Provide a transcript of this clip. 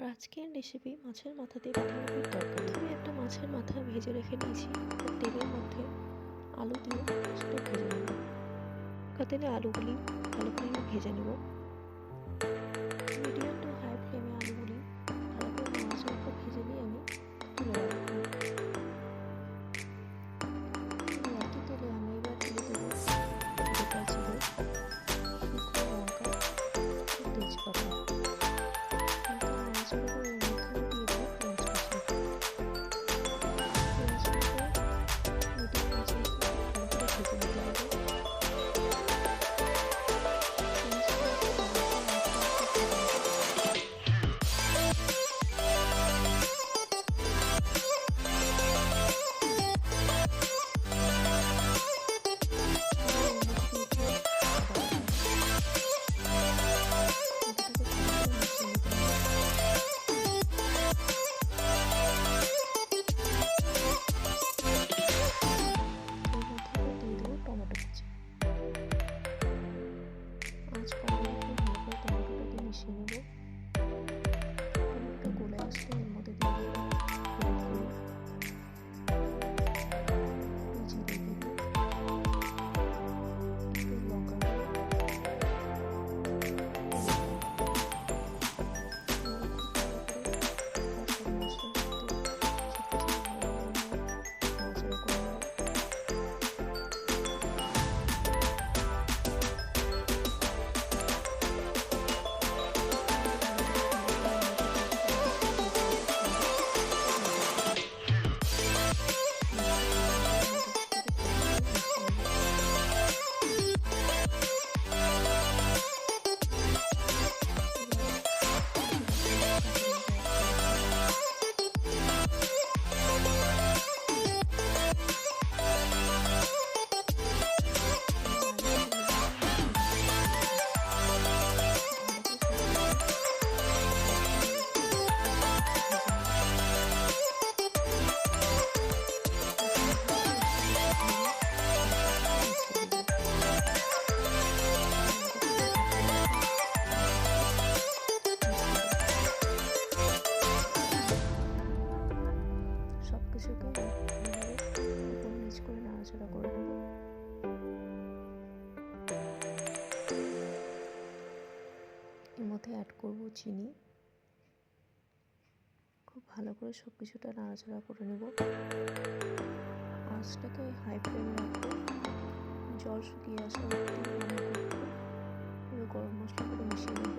আমার আজকের রেসিপি মাছের মাথা দিয়ে বাঁধাকপির তরকারি আমি একটা মাছের মাথা ভেজে রেখে আর তেলের মধ্যে আলু দিয়ে সেটা ভেজে নেব। তেলে আলুগুলি ভালো করে ভেজে নেব? করে নাড়াচাড়া করে নেব এর মধ্যে অ্যাড করব চিনি খুব ভালো করে সব কিছুটা নাড়াচাড়া করে নেব আঁচটাকে হাই ফ্লেমে রাখব জল শুকিয়ে আসা গরম মশলা করে মিশিয়ে নেব